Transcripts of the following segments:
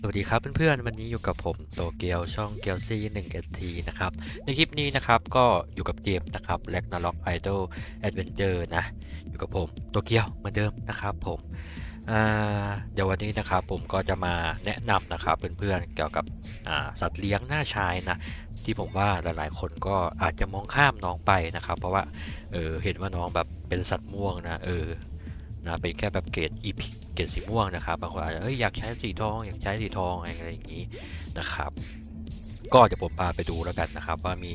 สวัสดีครับเพื่อนๆ วันนี้อยู่กับผมโตเกียวช่องเกียวซี1 ST นะครับ ในคลิปนี้นะครับก็อยู่กับเกมนะครับ r a g n a r o k Idol Adventure นะ อยู่กับผมโตเกียวเหมือนเดิมนะครับผมเดี๋ยววันนี้นะครับผมก็จะมาแนะนำนะครับเพื่อนๆเกี่ยวกับสัตว์เลี้ยงหน้าชายนะที่ผมว่าหลายๆ คนก็อาจจะมองข้ามน้องไปนะครับ เพราะว่าเออเห็นว่าน้องแบบเป็นสัตว์ม่วงนะเออ นะเป็นแค่แบบเกรดอีพิเกรดสีม่วงนะครับบางคนอาจจะเอ้ยอยากใช้สีทองอยากใช้สีทองอะไรอย่างนี้นะครับ ก็เดี๋ยวผมพาไปดูแล้วกันนะครับ ว่ามี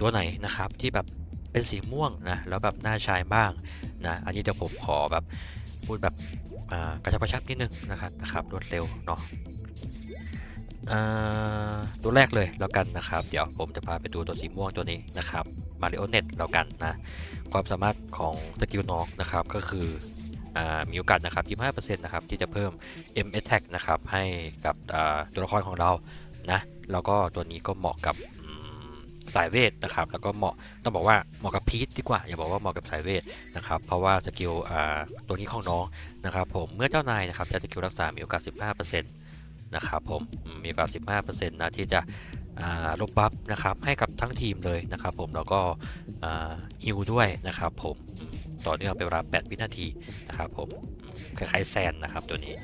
ตัวไหนนะครับที่แบบเป็นสีม่วงนะแล้วแบบน่าใช้บ้างนะอันนี้เดี๋ยวผมขอแบบพูดแบบกระชับกระชับนิดนึงนะครับนะครับรวดเร็วเนาะ ตัวแรกเลยแล้วกันนะครับ เดี๋ยวผมจะพาไปดูตัวสีม่วงตัวนี้นะครับมาริโอเน็ตแล้วกันนะ ความสามารถของสกิลน้องนะครับก็คืออมีโอกาสนะครับ 25%นะครับที่จะเพิ่ม M attack นะครับให้กับตัวละครของเรานะแล้วก็ตัวนี้ก็เหมาะกับสายเวทนะครับ แล้วก็เหมาะต้องบอกว่าเหมาะกับพีทดีกว่า อย่าบอกว่าเหมาะกับสายเวทนะครับ เพราะว่าสกิลตัวนี้ของน้องนะครับ ผมเมื่อเจ้านายนะครับจะสกิลรักษา มีโอกาส 15%น นะครับผมมีโอกาส 15%นะที่จะลบบัฟนะครับให้กับทั้งทีมเลยนะครับผมแล้วก็ฮิวด้วยนะครับผมต่อเนื่องเป็นเวลา 8 วินาทีนะครับผมคล้ายๆแซนนะครับตัวนี้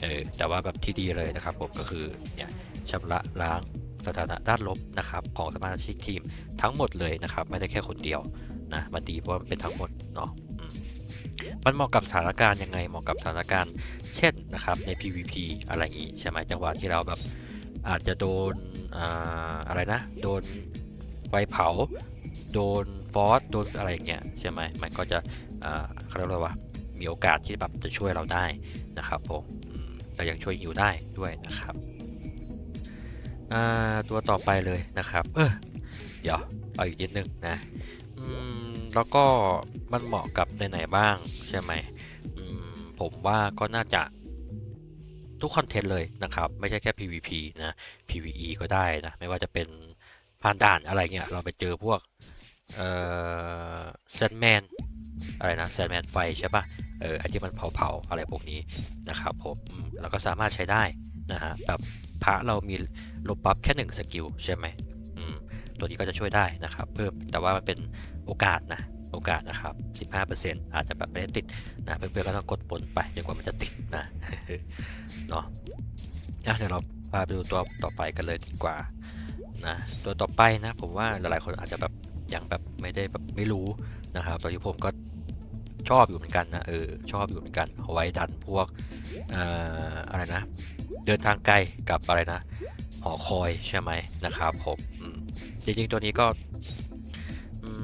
เออแต่ว่าแบบที่ดีเลยนะครับผมก็คือเนี่ยชำระล้างสถานะด้านลบนะครับของสมาชิกทีมทั้งหมดเลยนะครับ ไม่ได้แค่คนเดียวนะมันดีเพราะมันเป็นทั้งหมดเนาะ มันเหมาะกับสถานการณ์ยังไงเหมาะกับสถานการณ์ เช่นนะครับใน PVP อะไรอย่างงี้ใช่ไหมจังหวะที่เราแบบอาจจะโดนออะไรนะ โดนไฟเผา โดนฟอสโดนอะไรอย่างเงี้ยใช่ไหมมันก็จะอ่าเขาเรียกว่ามีโอกาสที่แบบจะช่วยเราได้นะครับผมแต่ยังช่วยฮิวได้ด้วยนะครับตัวต่อไปเลยนะครับ เออเดี๋ยวเอาอีกนิดนึงนะแล้วก็ มันเหมาะกับไหนๆบ้างใช่ไหมมผมว่าก็น่าจะทุกคอนเทนต์เลยนะครับ ไม่ใช่แค่ PVP นะ PVE ก็ได้นะ ไม่ว่าจะเป็นผ่านด่านอะไรเงี้ย เราไปเจอพวกเอ่อแซนแมนอะไรนะแซนแมนไฟใช่ปะเอออันที่มันเผาๆอะไรพวกนี้นะครับผมเราก็สามารถใช้ได้นะฮะแบบพระเรามีลบบัฟแค่หนึ่งสกิลใช่ไหมตัวนี้ก็จะช่วยได้นะครับ เพิ่มแต่ว่ามันเป็นโอกาสนะ โอกาสนะครับ 15%อาจจะแบบไม่ได้ติดนะเพื่อนๆก็ต้องกดปนไปจนกว่ามันจะติดนะเนาะอะเดี๋ยวเราพาไปดูตัวต่อไปกันเลยดีกว่านะตัวต่อไปนะผมว่าหลายๆคนอาจจะแบบยังแบบไม่ได้แบบไม่รู้นะครับตอนนี้ผมก็ชอบอยู่เหมือนกันนะเออชอบอยู่เหมือนกันเอาไว้ดันพวกออะไรนะ เดินทางไกลกับอะไรนะหอคอยใช่ไหมนะครับผมจริงๆตัวนี้ก็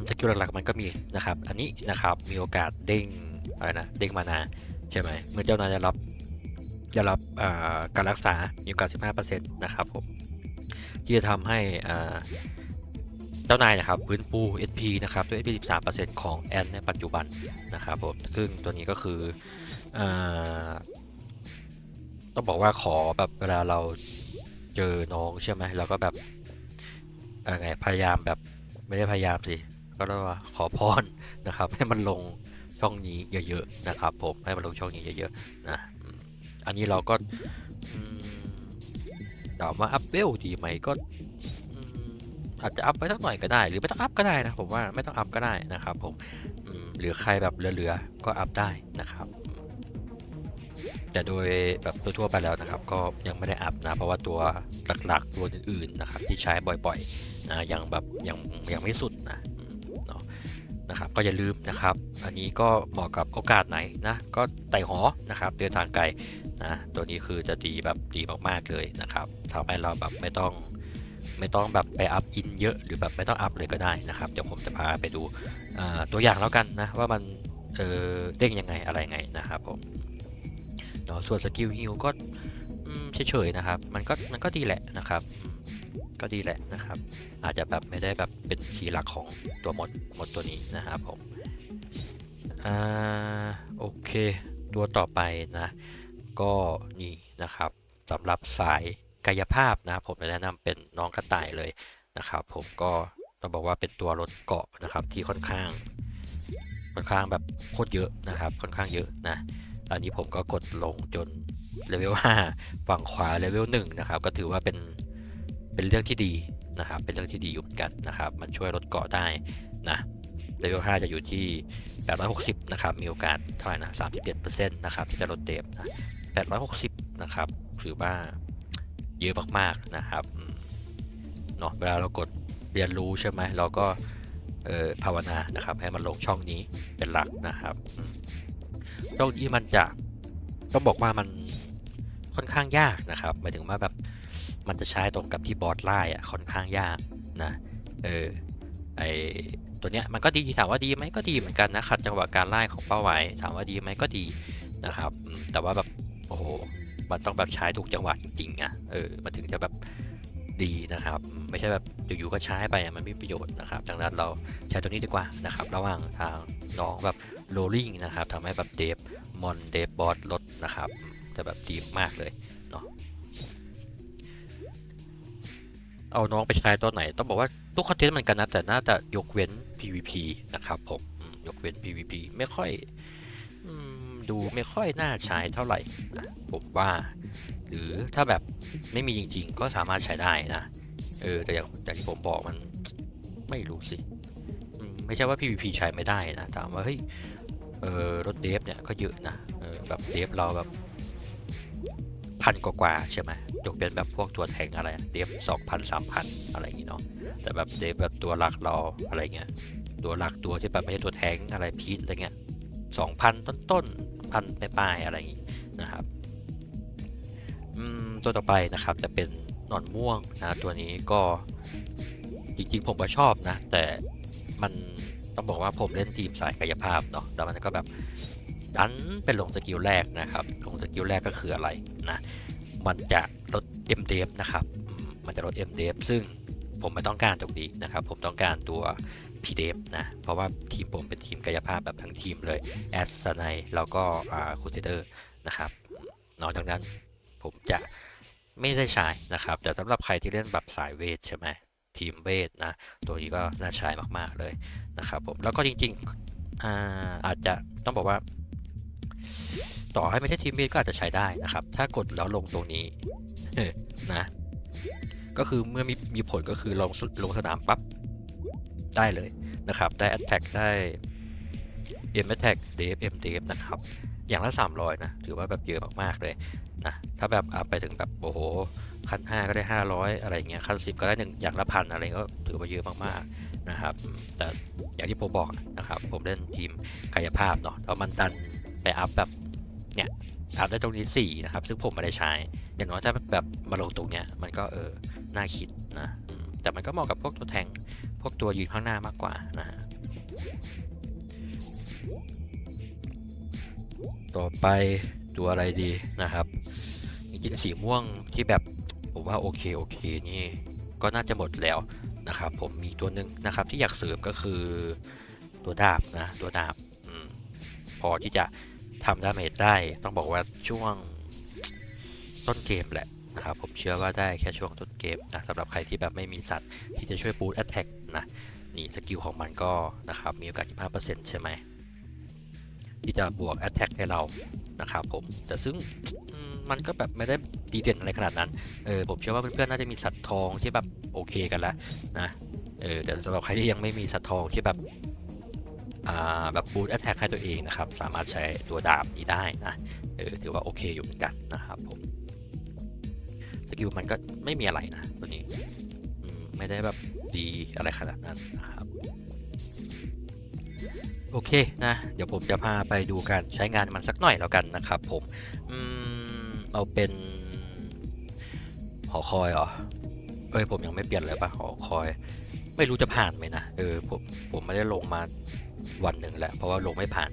สกิลหลักๆมันก็มีนะครับ อันนี้นะครับ มีโอกาสเด้งอะไรนะ เด้งมานาใช่ไหม เมื่อเจ้านายจะรับจะรับการรักษามีโอกาส 15%นะครับผม ที่จะทำให้เจ้านายนะครับฟื้นฟู SP นะครับด้วย SP 13%ของแอนในปัจจุบันนะครับผม ซึ่งตัวนี้ก็คืออต้องบอกว่าขอแบบเวลาเราเจอน้องใช่ไหมเราก็แบบอะไรไงพยายามแบบไม่ได้พยายามสิ ก็เรียกว่าขอพรนะครับ ให้มันลงช่องนี้เยอะๆนะครับ ผมให้มันลงช่องนี้เยอะๆนะอันนี้เราก็อืมถามว่าอัพเวลดีไหมก็อาจจะอัพไปสักหน่อยก็ได้ หรือไม่ต้องอัพก็ได้นะผมว่าไม่ต้องอัพก็ได้นะครับ ผมหรือใครแบบเหลือๆก็อัพได้นะครับแต่โดยแบบทั่วๆไปแล้วนะครับ ก็ยังไม่ได้อัพนะ เพราะว่าตัวหลักๆตัวอื่นๆนะครับ ที่ใช้บ่อยๆนะยังแบบยังยังไม่สุดนะ นะครับก็อย่าลืมนะครับ อันนี้ก็เหมาะกับโอกาสไหนนะก็ไต่หอนะครับเดินทางไกลนะตัวนี้คือจะดีแบบดีมากๆเลยนะครับทำให้เราแบบไม่ต้องไม่ต้องแบบไปอัพอินเยอะหรือแบบไม่ต้องอัพเลยก็ได้นะครับ เดี๋ยวผมจะพาไปดูตัวอย่างแล้วกันนะว่ามันเออเด้งยังไงอะไรไงนะครับผมเนาะส่วนสกิลฮิลก็เฉยๆนะครับ มันก็มันก็ดีแหละนะครับ ก็ดีแหละนะครับ อาจจะแบบไม่ได้แบบเป็นคีย์หลักของตัวมดมดตัวนี้นะครับผมอ่าโอเค ตัวต่อไปนะก็นี่นะครับสำหรับสายกายภาพนะผมจะแนะนำเป็นน้องกระต่ายเลยนะครับ ผมก็ต้องบอกว่าเป็นตัวรถเกาะนะครับที่ค่อนข้างค่อนข้างแบบโคตรเยอะนะครับ ค่อนข้างเยอะนะอันนี้ผมก็กดลงจนเลเวล5ฝั่งขวาเลเวล1นะครับ ก็ถือว่าเป็น เป็นเรื่องที่ดีนะครับ เป็นเรื่องที่ดีอยู่เหมือนกันนะครับ มันช่วยลดเกาะได้นะเลเวล5จะอยู่ที่ 860 นะครับ มีโอกาสเท่าไหร่นะ 37%นะครับที่จะลดเดฟนะ 860 นะครับถือว่าเยอะมากๆนะครับเนาะเวลาเรากดเรียนรู้ใช่ไหมเราก็ภาวนานะครับให้มันลงช่องนี้เป็นหลักนะครับช่องนี้มันจะต้องบอกว่ามันค่อนข้างยากนะครับหมายถึงว่าแบบ มันจะใช้ตรงกับที่บอสไล่อะค่อนข้างยากนะเออไอตัวเนี้ยมันก็ดีถามว่าดีไหมก็ดีเหมือนกันนะขัดจังหวะการไล่ของเป้าหมายถามว่าดีไหมก็ดีนะครับ แต่ว่าแบบโอ้โหมันต้องแบบใช้ถูกจังหวะจริงๆอะเออมันถึงจะแบบดีนะครับ ไม่ใช่แบบอยู่ๆก็ใช้ไปอะมันไม่มีประโยชน์นะครับดังนั้นเราใช้ตัวนี้ดีกว่านะครับ ระหว่างทางน้องแบบโรลลิ่งนะครับทำให้แบบเดฟมอนเดฟบอสลดนะครับจะแบบดีมากเลย เอาน้องไปใช้ตัวไหน ต้องบอกว่าทุกคอนเทนต์เหมือนกันนะแต่น่าจะยกเว้น PVP นะครับผมยกเว้น PVP ไม่ค่อยดูไม่ค่อยน่าใช้เท่าไหร่นะผมว่า หรือถ้าแบบไม่มีจริง ๆ ก็สามารถใช้ได้นะเออแต่อย่างอย่างที่ผมบอกมันไม่รู้สิไม่ใช่ว่า PVP ใช้ไม่ได้นะถามว่าเฮ้ยเออรถเดฟเนี่ยก็เยอะนะเออแบบเดฟเราแบบพันกว่าๆใช่ไหม ยกเป็นแบบพวกตัวแทงอะไร เดฟสองพันสามพันอะไรอย่างงี้เนาะ แต่แบบเดฟแบบตัวหลักเราอะไรเงี้ย ตัวหลักตัวที่แบบไม่ใช่ตัวแทงอะไรพีทอะไรเงี้ยสองพันต้นๆพันปลายๆอะไรอย่างงี้นะครับตัวต่อไปนะครับจะเป็นหนอนม่วงนะตัวนี้ก็จริงๆผมก็ชอบนะ แต่มันต้องบอกว่าผมเล่นทีมสายกายภาพเนาะแล้วมันก็แบบดันเป็นลงสกิลแรกนะครับลงสกิลแรกก็คืออะไรนะ มันจะลด m d f นะครับ มันจะลด m d f ซึ่งผมไม่ต้องการตรงนี้นะครับ ผมต้องการตัว p d f นะ เพราะว่าทีมผมเป็นทีมกายภาพแบบทั้งทีมเลย แอสไนแล้วก็คูเซเดอร์นะครับ นอกจากนั้นผมจะไม่ได้ใช้นะครับ แต่สำหรับใครที่เล่นแบบสายเวทใช่ไหมทีมเวทนะ ตัวนี้ก็น่าใช้มาก ๆ เลยนะครับผม แล้วก็จริงๆอาอาจจะต้องบอกว่า ต่อให้ไม่ใช่ทีมเวทก็อาจจะใช้ได้นะครับ ถ้ากดแล้วลงตรงนี้นะ ก็คือเมื่อมีมีผลก็คือลงลงสนามปั๊บได้เลยนะครับ ได้ attack ได้ m attack df m df นะครับ อย่างละ 300 นะ ถือว่าแบบเยอะมาก ๆ เลยนะ ถ้าแบบไปถึงแบบ โอ้โห ขั้น 5 ก็ได้ 500 อะไรเงี้ย ขั้น 10 ก็ได้หนึ่งอย่างละพันอะไรก็ถือว่าเยอะมาก ๆ นะครับ แต่อย่างที่ผมบอกนะครับ ผมเล่นทีมกายภาพเนาะแล้วมันดันไปอัพแบบ เนี่ยอัพได้ตรงนี้4นะครับ ซึ่งผมไม่ได้ใช้ อย่างน้อยถ้าแบบมาลงตรงเนี้ย มันก็เออ น่าคิดนะ แต่มันก็เหมาะกับพวกตัวแทง พวกตัวยืนข้างหน้ามากกว่านะฮะ ต่อไปตัวอะไรดีนะครับ จริงๆสีม่วงที่แบบผมว่าโอเคโอเคนี่ ก็น่าจะหมดแล้วนะครับ ผมมีตัวหนึ่งนะครับที่อยากเสริมก็คือตัวดาบนะ ตัวดาบอพอที่จะ ทำดาเมจได้ต้องบอกว่าช่วงต้นเกมแหละนะครับผมเชื่อว่าได้แค่ช่วงต้นเกมนะสำหรับใครที่แบบไม่มีสัตว์ที่จะช่วยบูตแอตแทกนะนี่สกิลของมันก็นะครับมีโอกาส25%ใช่ไหมที่จะบวก Attack ให้เรานะครับผมแต่ซึ่งมันก็แบบไม่ได้ดีเด่นอะไรขนาดนั้นเออผมเชื่อว่าเพื่อนๆน่าจะมีสัตว์ทองที่แบบโอเคกันแล้วนะเออแต่สำหรับใครที่ยังไม่มีสัตว์ทองที่แบบ แบบบูทแอ t แทกให้ตัวเองนะครับ สามารถใช้ตัวดาบนี้ได้นะเออถือว่าโอเคอยู่เหมือนกันนะครับผมสกิลมันก็ไม่มีอะไรนะตัวนี้ไม่ได้แบบดีอะไรขนาดนั้นนะครับโอเคนะ เดี๋ยวผมจะพาไปดูการใช้งานมันสักหน่อยแล้วกันนะครับผมอืมเอาเป็นหอคอยเหรอเอ้ยผมยังไม่เปลี่ยนเลยปะหอคอย ไม่รู้จะผ่านไหมนะเออผมผมไม่ได้ลงมา วันหนึ่งแล้วเพราะว่าลงไม่ผ่าน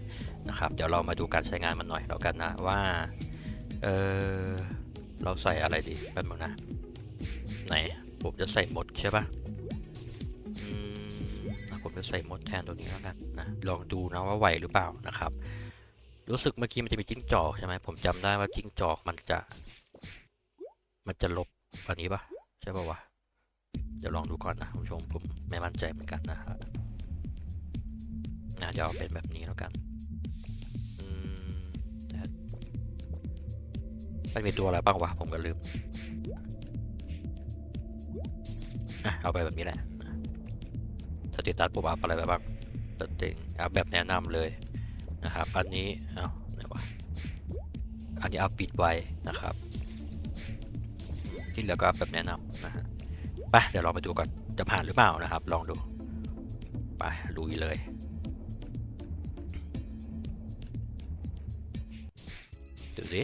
นะครับ เดี๋ยวเรามาดูการใช้งานมันหน่อยแล้วกันนะว่าเออเราใส่อะไรดีแป๊บนึงนะ ไหนผมจะใส่หมดใช่ปะอืมอะผมจะใส่หมดแทนตัวนี้แล้วกันนะลองดูนะว่าไหวหรือเปล่านะครับ รู้สึกเมื่อกี้มันจะมีจิ้งจอกใช่ไหมผมจำได้ว่าจิ้งจอกมันจะ มันจะลบอันนี้ปะใช่ปะวะเดี๋ยวลองดูก่อนนะคุณผู้ชมผมไม่มั่นใจเหมือนกันนะฮะ อะเดี๋ยวเอาเป็นแบบนี้แล้วกันอืม add มันมีตัวอะไรบ้างวะผมก็ลืมอะเอาไปแบบนี้แหละสติตัดปุ๊บอัพอะไรไปบ้างสติงอัพแบบแนะนำเลยนะครับ อันนี้เอาไหนวะอันนี้อัพปิดไว้นะครับ ที่เหลือก็อัพแบบแนะนำนะฮะไปเดี๋ยวเราไปดูก่อนจะผ่านหรือเปล่านะครับ ลองดูไปลุยเลย ดูสิ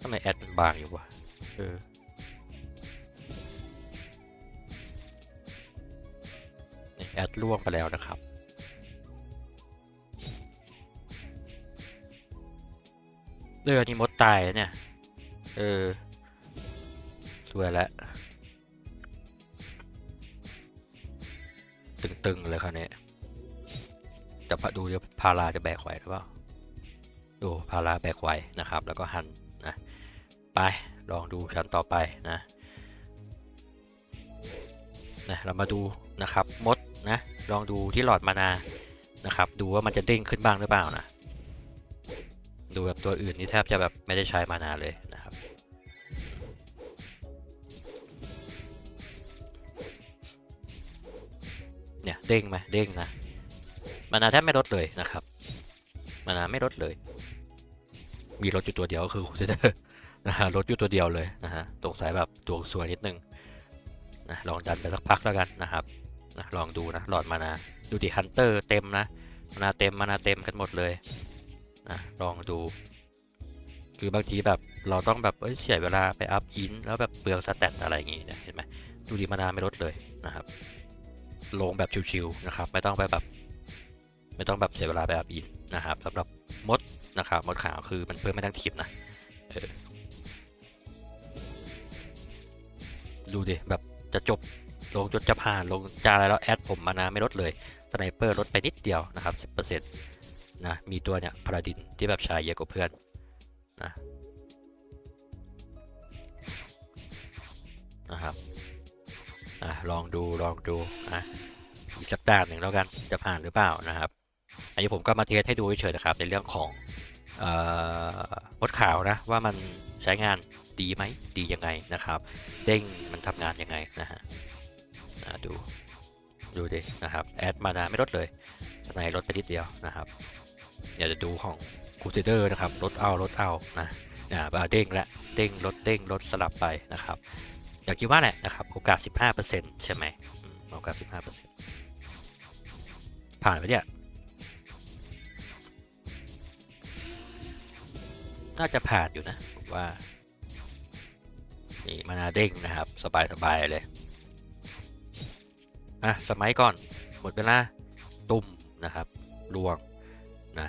ทำไมแอดมันบางอยู่วะ เออนี่แอดล่วงไปแล้วนะครับเอออันนี้มดตายแล้วเนี่ย เออ สวยแล้ว ตึงๆเลยคราวนี้จะพดูเดี๋ยวพาราจะแบกไหวหรือเปล่าดูพาราแบกไหวนะครับ แล้วก็หันนะไปลองดูชั้นต่อไปนะนะเรามาดูนะครับมดนะลองดูที่หลอดมานานะครับ ดูว่ามันจะเด้งขึ้นบ้างหรือเปล่านะดูแบบตัวอื่นนี่แทบจะแบบไม่ได้ใช้มานาเลยนเนี่ย เด้งไหมเด้งนะมานาแทบไม่ลดเลยนะครับมานาไม่ลดเลย มีรถอยู่ตัวเดียวก็คือคูเซเตอร์นะฮะรถอยู่ตัวเดียวเลยนะฮะตรงสายแบบดวงสวยนิดนึงนะลองดันไปสักพักแล้วกันนะครับนะลองดูนะหลอดมานาดูดิฮันเตอร์เต็มนะมานาเต็มมานาเต็มกันหมดเลยนะลองดู คือบางทีแบบเราต้องแบบเอ้ยเสียเวลาไปอัพอินแล้วแบบเปลืองสแตทอะไรอย่างงี้เนี่ยเห็นไหมดูดิมานาไม่ลดเลยนะครับ ลงแบบชิวๆนะครับ ไม่ต้องไปแบบ ไม่ต้องแบบเสียเวลาไปอัพอินนะครับสำหรับมดนะครับมดขาวคือมันเพิ่มไม่ทั้งทีมนะดูดิแบบจะจบลงจนจะผ่านลงจาอะไรแล้วแอดผมมานาไม่ลดเลยสไนเปอร์ลดไปนิดเดียวนะครับ10%นะมีตัวเนี่ยพาราดินที่แบบใช้เยอะกว่าเพื่อนนะนะครับ อะลองดูลองดูอะอีกสักดานหนึ่งแล้วกันจะผ่านหรือเปล่านะครับ อันนี้ผมก็มาเทสให้ดูเฉยๆนะครับ ในเรื่องของเอ่อมดขาวนะว่ามันใช้งานดีไหมดียังไงนะครับ เด้งมันทำงานยังไงนะฮะดูดูดินะครับแอดมานาไม่ลดเลยสไนลดไปนิดเดียวนะครับเดี๋ยวจะดูของคูเซเดอร์นะครับลดเอาลดเอานะนะบาเด้งและเด้งลดเด้งลดสลับไปนะครับ อย่างที่ว่าแหละนะครับ โอกาส 15%ใช่ไหมอืมโอกาส 15%ผ่านไปเนี่ย น่าจะผ่านอยู่นะผมว่า นี่มานาเด้งนะครับ สบายสบายเลย อะ สมัยก่อน หมดเวลา ตุ่มนะครับลวงนะ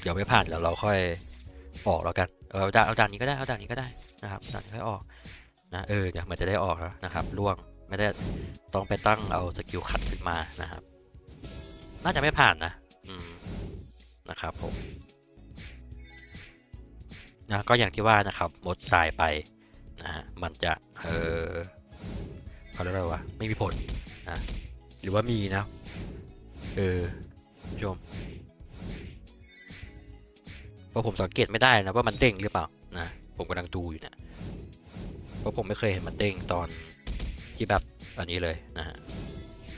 เดี๋ยวไม่ผ่านแล้วเราค่อย ออกแล้วกันเอาด่านเอาด่านนี้ก็ได้เอาด่านนี้ก็ได้นะครับด่านนี้ค่อยออกนะเออเดี๋ยวมันจะได้ออกแล้วนะครับล่วงไม่ได้ต้องไปตั้งเอาสกิลขัดขึ้นมานะครับ น่าจะไม่ผ่านนะอืมนะครับผมนะก็อย่างที่ว่านะครับมดตายไปนะฮะมันจะเออเขาเรียกว่าอะไรวะไม่มีผลนะหรือว่ามีนะเออผู้ชม ราะผมสังเกตไม่ได้นะว่ามันเด้งหรือเปล่านะผมกำลังดูอยู่เนะเพราะผมไม่เคยเห็นมันเด้งตอนที่แบบอันนี้เลยนะฮะ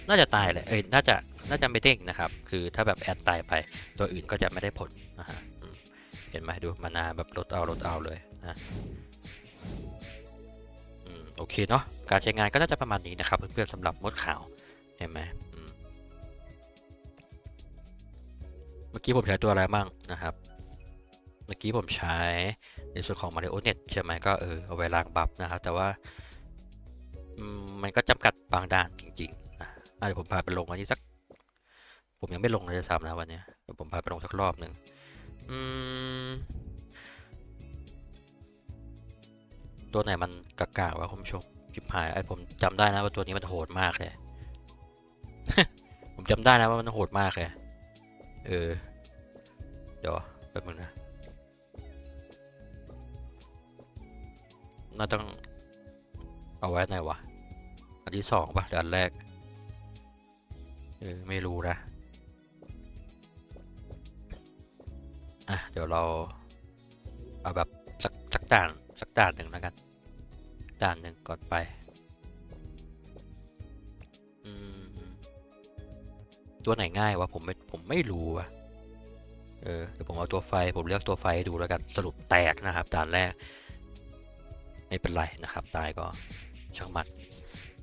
น่าจะตายแหละเอ้ยน่าจะน่าจะไม่เด้งนะครับ คือถ้าแบบแอดตายไปตัวอื่นก็จะไม่ได้ผลนะฮะเห็นไหมดูมานาแบบลดเอาลดเอาเลยนะอืมโอเคเนาะการใช้งานก็น่าจะประมาณนี้นะครับ เพื่อนๆสำหรับมดขาวเห็นไหมเมื่อกี้ผมใช้ตัวอะไรบ้างนะครับ มื่อกี้ผมใช้ในส่วนของ Mario Net ใช่ไหมก็เออเอาไว้ล้างบัฟนะครับ แต่ว่ามันก็จำกัดบางด่านจริงๆนะอาจจะผมพาไปลงวันนี้สัก ผมยังไม่ลงเลยจะซ้ำนะวันนี้ผมพาไปลงสักรอบหนึ่งตัวไหนมันกากาวะคุณผู้ชมชิบหายไอ้ผมจำได้นะว่าตัวนี้มันโหดมากเลย ผมจำได้นะว่ามันโหดมากเลย เออ เดี๋ยวแป๊บนึงนะ น่าต้องเอาไว้ไหนวะ อันที่สองปะหรืออันแรก เออ ไม่รู้นะ อะ เดี๋ยวเรา เอาแบบสักสักด่านสักด่านหนึ่งแล้วกัน ด่านหนึ่งก่อนไปอืมตัวไหนง่ายวะ ผมไม่ ผมไม่รู้วะเออ เดี๋ยวผมเอาตัวไฟ ผมเลือกตัวไฟให้ดูแล้วกัน สรุปแตกนะครับด่านแรก ไม่เป็นไรนะครับ ตายก็ช่างมัน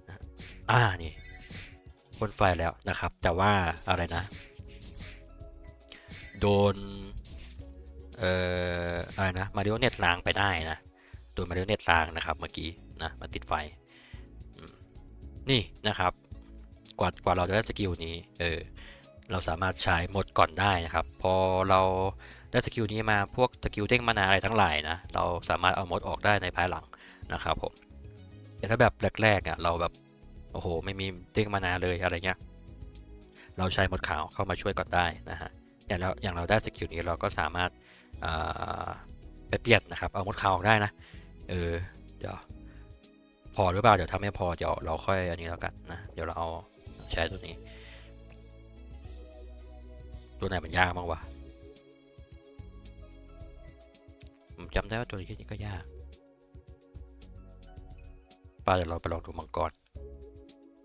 นะอ่านี่พ่นไฟแล้วนะครับ แต่ว่าอะไรนะ โดน เอ่ออะไรนะมาริโอเน็ตล้างไปได้นะโดนมาริโอเน็ตล้างนะครับเมื่อกี้นะมาติดไฟนี่นะครับ กว่ากว่าเราจะได้สกิลนี้เออเราสามารถใช้หมดก่อนได้นะครับ พอเราได้สกิลนี้มาพวกสกิลเด้งมานาอะไรทั้งหลายนะ เราสามารถเอาหมดออกได้ในภายหลัง นะครับผมแต่ถ้าแบบแรกๆอะเราแบบโอ้โหไม่มีเด้งมานาเลยอะไรเงี้ยเราใช้หมดขาวเข้ามาช่วยก่อนได้นะฮะอย่างเราอย่างเราได้สกิลนี้เราก็สามารถาไปเปลี่ยนนะครับเอามดขาวออกได้นะเออเดี๋ยวพอหรือเปล่าเดี๋ยวถ้าไม่พอเดี๋ยวเราค่อยอันนี้แล้วกันนะเดี๋ยวเราเอาใช้ตัวนี้ ตัวไหนมันยากบ้างวะผมจำได้ว่าตัวนี้ก็ยาก ป้าเดี๋ยวเราไปลองดูมังกร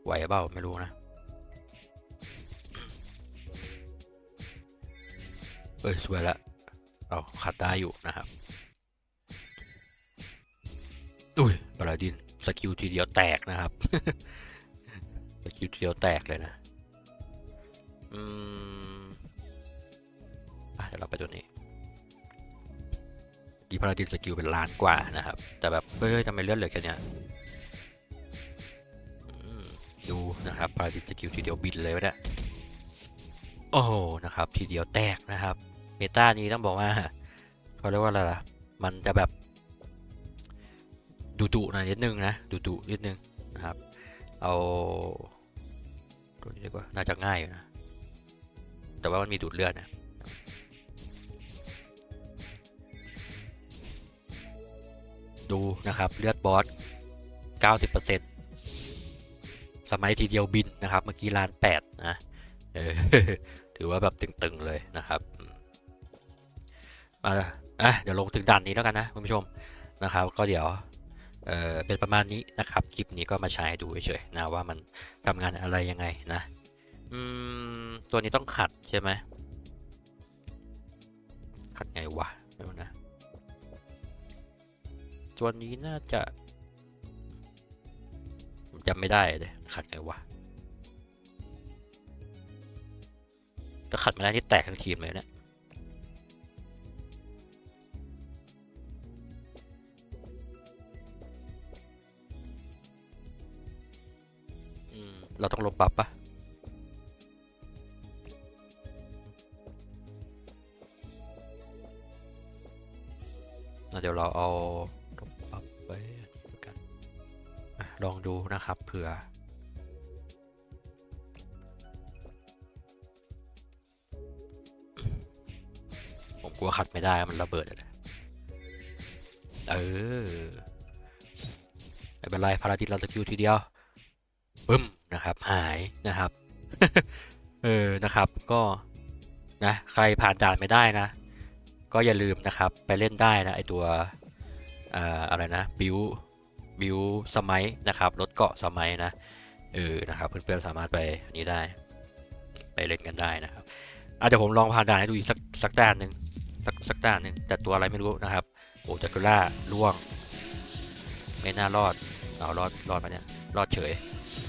ไหวเปล่าไม่รู้นะเอ้ยสวยละเราขัดได้อยู่นะครับ อุ้ยบาลาดินสกิลทีเดียวแตกนะครับสกิลทีเดียวแตกเลยนะอืมอะเดี๋ยวเราไปตัวนี้กีพาราดินสกิลเป็นล้านกว่านะครับ แต่แบบ เฮ้ยทำไมเลื่อนเหลือแค่เนี้ นะครับพาราดินสกิลทีเดียวบินเลยวะเนี่ยโอ้โหนะครับทีเดียวแตกนะครับ เมตานี้ต้องบอกว่าเขาเรียกว่าอะไรล่ะมันจะแบบดุดุหน่อยนิดนึงนะดุดุนิดนึงนะครับ เอาตัวนี้ดีกว่าน่าจะง่ายอยู่นะแต่ว่ามันมีดูดเลือดนะดูนะครับเลือดบอส90% สมัยทีเดียวบินนะครับเมื่อกี้ล้านแปดนะถือว่าแบบตึงๆเลยนะครับมาอะเดี๋ยวลงถึงด่านนี้แล้วกันนะคุณผู้ชมนะครับ ก็เดี๋ยวเออเป็นประมาณนี้นะครับคลิปนี้ก็มาใช้ดูเฉยๆนะว่ามันทำงานอะไรยังไงนะอืมตัวนี้ต้องขัดใช่ไหมขัดไงวะไม่รู้นะตัวนี้น่าจะ จำไม่ได้เลยขัดไงวะถ้าขัดไม่ได้ที่แตกทั้งทีมเลยเนี่ยเราต้องลบบัฟปะอะเดี๋ยวเราเอา ลองดูนะครับเผื่อ ผมกลัวขัดไม่ได้มันระเบิดเลยเออไม่เป็นไรพาราดิสเราจะคิวทีเดียวปึ้มนะครับ หายนะครับ เออนะครับก็นะใครผ่านด่านไม่ได้นะ ก็อย่าลืมนะครับ ไปเล่นได้นะไอตัวอ่าอะไรนะบิว บิวสมัยนะครับรถเกาะสมัยนะเออนะครับเพื่อนๆสามารถไปอันนี้ได้ ไปเล่นกันได้นะครับอะเดี๋ยวผมลองผ่านด่านให้ดูอีกสักสักด่านหนึ่งสักสักด่านหนึ่งแต่ตัวอะไรไม่รู้นะครับโอ้จักรุล่าล่วง ไม่น่ารอดเอารอดรอดมาเนี่ยรอดเฉย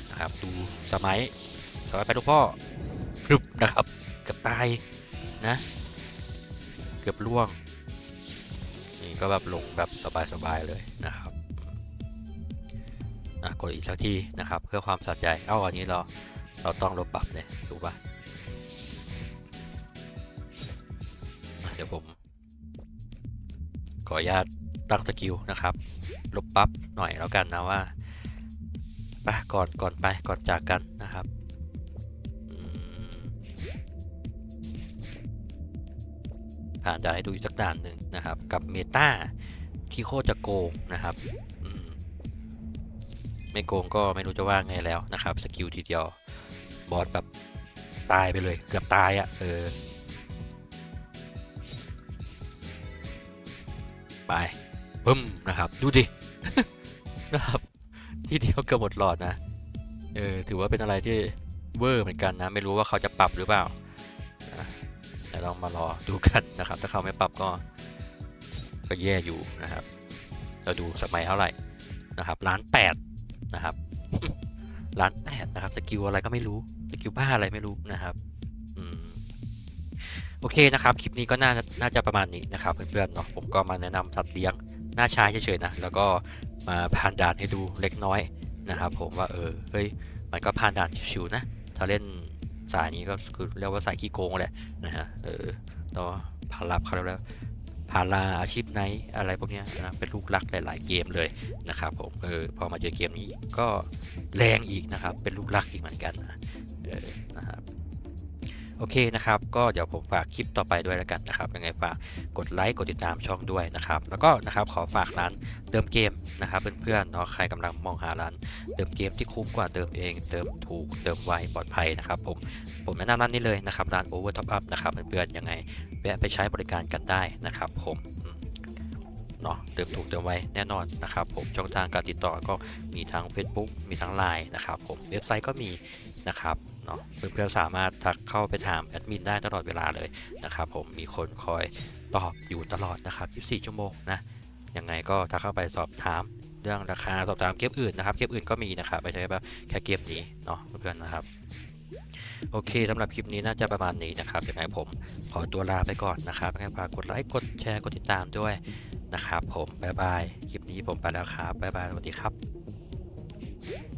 นะครับดูสมัยสมัยไปทุกพ่อพรึบนะครับเกือบตายนะเกือบล่วงนี่ก็แบบลงแบบสบายๆเลยนะครับ กดอีกสักทีนะครับ เพื่อความสะใจเอ้าอันนี้เราเราต้องลบปรับเลยถูกปะ่ะเดี๋ยวผมขออนุญาตตั้งสกิลนะครับ ลบปั๊บหน่อยแล้วกันนะว่าไปก่อนก่อนไปก่อนจากกันนะครับผ่านด่านให้ดูอีกสักด่านหนึ่งนะครับ กับเมตาที่โคตรจะโกงนะครับ ไม่โกงก็ไม่รู้จะว่าไงแล้วนะครับสกิลทีเดียวบอสแบบตายไปเลยเกือบตายอะ่ะเออไปปึ้มนะครับ ดูดินะครับ ทีเดียวเกือบหมดหลอดนะเออถือว่าเป็นอะไรที่เวอร์เหมือนกันนะ ไม่รู้ว่าเขาจะปรับหรือเปล่านะแต่ลองมารอดูกันนะครับ ถ้าเขาไม่ปรับก็ ก็แย่อยู่นะครับ เราดูสมัยเท่าไหร่นะครับล้านแปด นะครับล้านแปดนะครับสกิลอะไรก็ไม่รู้สกิลบ้าอะไรไม่รู้นะครับอืมโอเคนะครับคลิปนี้ก็น่าน่าจะประมาณนี้นะครับเพื่อนๆเนาะผมก็มาแนะนำสัตว์เลี้ยงหน้าชายเฉยๆนะแล้วก็มาผ่านด่านให้ดูเล็กน้อยนะครับ ผมว่าเออเฮ้ยมันก็ผ่านด่านชิวๆนะ ถ้าเล่นสายนี้ก็คือเรียกว่าสายขี้โกงแหละนะฮะเออต่อพารับเขาเรียกว่า พาราอาชีพไนอะไรพวกนี้นะเป็นลูกรักหลาย ๆ เกมเลยนะครับผมเออพอมาเจอเกมนี้ก็แรงอีกนะครับ เป็นลูกรักอีกเหมือนกันนะเออนะครับโอเคนะครับ ก็เดี๋ยวผมฝากคลิปต่อไปด้วยแล้วกันนะครับยังไงฝากกดไลค์กดติดตามช่องด้วยนะครับ แล้วก็นะครับขอฝากร้านเติมเกมนะครับเพื่อนๆเนาะใครกำลังมองหาร้านเติมเกมที่คุ้มกว่าเติมเอง เติมถูกเติมไวปลอดภัยนะครับผมผมแนะนำร้านนี้เลยนะครับร้าน Over Top Up นะครับเพื่อนๆยังไง แวะไปใช้บริการกันได้นะครับผมเนาะเติมถูกเติมไว้แน่นอนนะครับผมช่องทางการติดต่อก็มีทั้ง Facebook มีทั้ง Line นะครับผมเว็บไซต์ก็มีนะครับเนาะเพื่อนๆสามารถทักเข้าไปถามแอดมินได้ตลอดเวลาเลยนะครับผมมีคนคอยตอบอยู่ตลอดนะครับ 24 ชั่วโมงนะยังไงก็ทักเข้าไปสอบถามเรื่องราคาสอบถามเกมอื่นนะครับเกมอื่นก็มีนะครับไม่ใช่แบบแค่เกมนี้เนาะเพื่อนๆนะครับ โอเคสำหรับคลิปนี้น่าจะประมาณนี้นะครับยังไงผมขอตัวลาไปก่อนนะครับยังไงฝากกดไลค์กดแชร์กดติดตามด้วยนะครับผมบ๊ายบายคลิปนี้ผมไปแล้วครับบ๊ายบายสวัสดีครับ